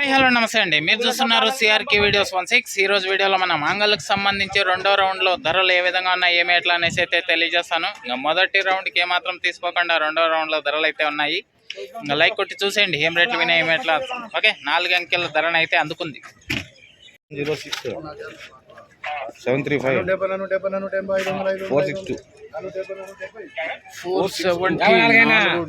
Hi hello నమస్తే అండి. మీరు చూస్తున్నారు సిఆర్కి వీడియోస్ వన్ సిక్స్ ఈ రోజు వీడియోలో మన మాంగళ్యకు సంబంధించి రెండో రౌండ్లో ధరలు ఏ విధంగా ఉన్నాయి ఏమి ఎట్లా అనేసి అయితే తెలియజేస్తాను. ఇంకా మొదటి రౌండ్కి ఏమాత్రం తీసుకోకుండా రెండో రౌండ్లో ధరలు అయితే ఉన్నాయి. ఇంకా లైక్ కొట్టి చూసేయండి. ఏం రేట్లు వినాయి ఏమి ఎట్లా. ఓకే నాలుగు అంకెల ధరను అయితే అందుకుంది. Zero six seven three five. Four six two. Four seventy నాలుగు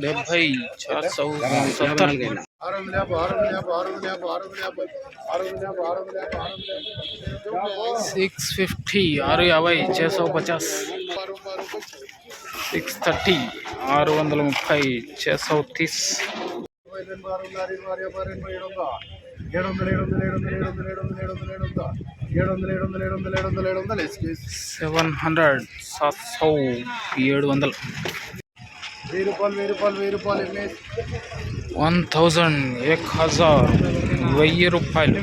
సిక్స్ ఫిఫ్టీ ఆరు యాభై చేసో పచాస్ సిక్స్ థర్టీ ఆరు వందల ముప్పై చేసో తీస్ సెవెన్ హండ్రెడ్ సాత్ సౌ ఏడు వందలు వెయ్యి రూపాయలు వెయ్యి రూపాయలు వెయ్యి రూపాయలు ఎంఎస్ వన్ థౌజండ్ ఏక్ హజార్ వెయ్యి రూపాయలు.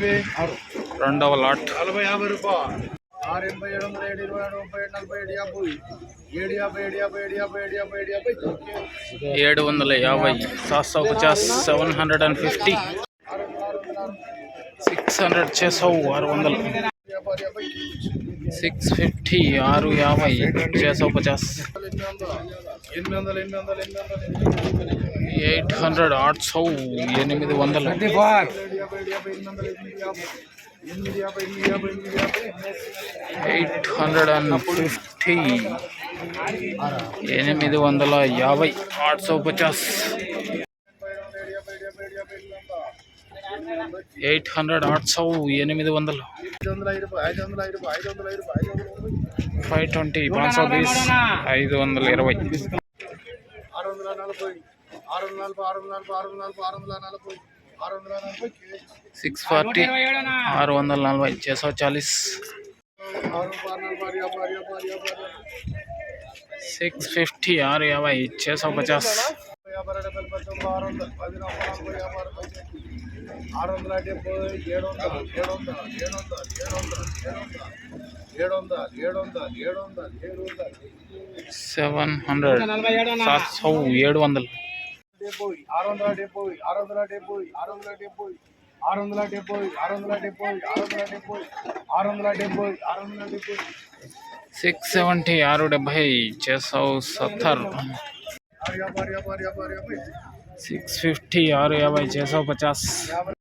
రెండవ లాట్. నలభై యాభై రూపాయలు. ఆరు ఎనభై ఏడు వందల ఏడు ఇరవై ఏడు ముప్పై ఏడు నలభై ఏడు యాభై. ఏడు యాభై ఏడు యాభై ఏడు యాభై ఏడు యాభై ఏడు యాభై. ఏడు వందల యాభై. సాత్ సౌ పచాస్ seven hundred and fifty. Six hundred చేసౌ ఆరు వందలు. సిక్స్ ఫిఫ్టీ ఆరు యాభై చేసో పచాస్ ఎయిట్ హండ్రెడ్ ఆట్ సౌ ఎనిమిది వందలు ఎయిట్ హండ్రెడ్ అండ్ ఫిఫ్టీ ఎనిమిది వందల యాభై ఆట్ సో పచాస్ ఎయిట్ హండ్రెడ్ ఆట్ సౌ ఎనిమిది వందలు ఫైవ్ ట్వంటీ పాంచ్ సౌ బీస్ ఐదు వందల ఇరవై ఆరు వందల నలభై ఆరు వందల నలభై ఆరు వందల నలభై ఆరు వందల నలభై ఆరు వందల నలభై ఆరు వందల నలభై సిక్స్ ఫార్టీ ఆరు వందల నలభై చేసో చాలీస్ సిక్స్ ఫిఫ్టీ ఆరు యాభై చేసో పచాస్ ఆరు వందలు పది నలభై నలభై యాభై అరవై ఆరు వందల డెబ్బై ఏడు వందలు ఏడు వందలు ఏడు వందలు ఏడు వందలు ఏడు వందలు ఏడు వందలు ఏడు వందలు ఏడు వందలు సెవెన్ హండ్రెడ్ సాత్ సౌ ఏడు వందలు డెబ్బై ఆరు వందల డెబ్బై ఆరు వందల డెబ్బై ఆరు వందల డెబ్బై ఆరు వందల డెబ్బై ఆరు వందల డెబ్బై ఆరు వందల డెబ్బై ఆరు వందల డెబ్బై ఆరు వందల డెబ్బై సిక్స్ సెవెంటీ ఆరు డెబ్బై చేసో సత్తర్ ఆరు యాభై యాభై యాభై యాభై సిక్స్ ఫిఫ్టీ ఆరు యాభై చేసో పచాస్ యాభై